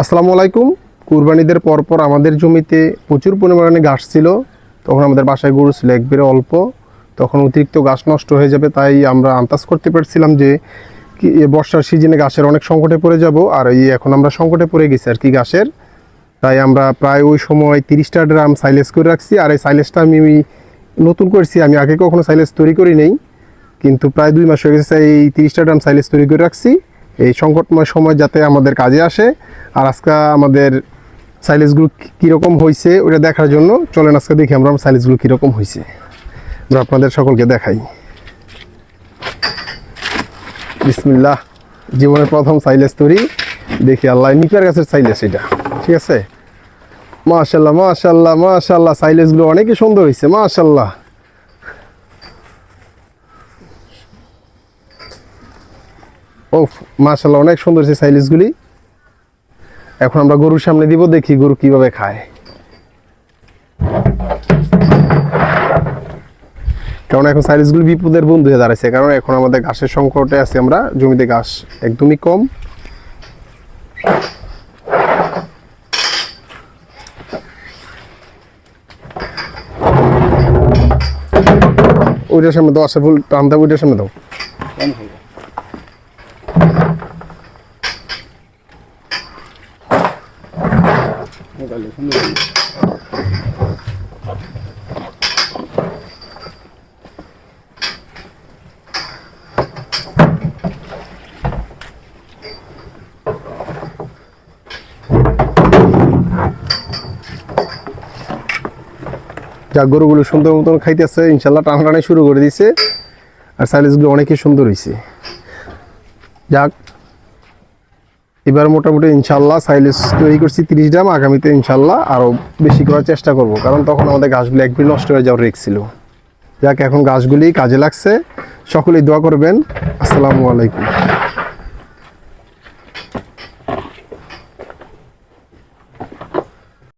আসসালামু আলাইকুম। কুরবানিদের পরপর আমাদের জমিতে প্রচুর পরিমাণে ঘাস ছিল। তখন আমাদের বাসায় গরু ছিল একবারে অল্প। তখন অতিরিক্ত ঘাস নষ্ট হয়ে যাবে, তাই আমরা আন্দাজ করতে পারছিলাম যে বর্ষার সিজনে ঘাসের অনেক সংকটে পড়ে যাব, আর এই এখন আমরা সংকটে পড়ে গেছি আর কি ঘাসের। তাই আমরা প্রায় ওই সময় তিরিশটা ড্রাম সাইলেজ করে রাখছি, আর এই সাইলেজটা আমি নতুন করছি, আমি আগে কখনো সাইলেজ তৈরি করি নেই। কিন্তু প্রায় দুই মাস হয়ে গেছে, এই তিরিশটা ড্রাম সাইলেজ তৈরি করে রাখছি। এই সংকটময় সময় যাতে আমাদের কাজে আসে আর আজকে আমাদের সাইলেজগুলো কীরকম হয়েছে ওটা দেখার জন্য চলেন আজকে দেখি আমরা সাইলেজগুলো কীরকম হয়েছে আমরা আপনাদের সকলকে দেখাই। বিসমিল্লাহ, জীবনের প্রথম সাইলেজ তৈরি। দেখি আল্লাহ, নিপার গাছের সাইলেজ এটা, ঠিক আছে? মাশাল্লাহ মাশাল্লাহ মাশাল্লাহ, সাইলেজগুলো অনেকই সুন্দর হয়েছে মাশাল্লাহ। ও মাশাল্লাহ, অনেক সুন্দর হয়েছে সাইলেজগুলি। এখন আমরা গরুর সামনে দিব, দেখি গরু কীভাবে খায়। কারণ এখন সাইলেজগুলি বিপদের বন্ধু হয়ে দাঁড়াইছে, কারণ এখন আমাদের ঘাসের সংকটে আছে, আমরা জমিতে ঘাস একদমই কম। ওইটার সামনে দাও আশা ফুল টান দাও ওইটার সামনে দাও। যা গরুগুলো সুন্দর মতন খাইতেছে, ইনশাল্লাহ টানাটানি শুরু করে দিছে। আর সাইলেজগুলো অনেকই সুন্দর হয়েছে যাক এবার মোটামুটি ইনশাল্লাহ সাইলেজ তৈরি করছি তিরিশ গ্রাম, আগামীতে ইনশাল্লাহ আরও বেশি করার চেষ্টা করব। কারণ তখন আমাদের গাছগুলি একদিন নষ্ট হয়ে যাওয়ার রেখ ছিল। যাক, এখন গাছগুলি কাজে লাগছে। সকলেই দোয়া করবেন। আসসালামু আলাইকুম।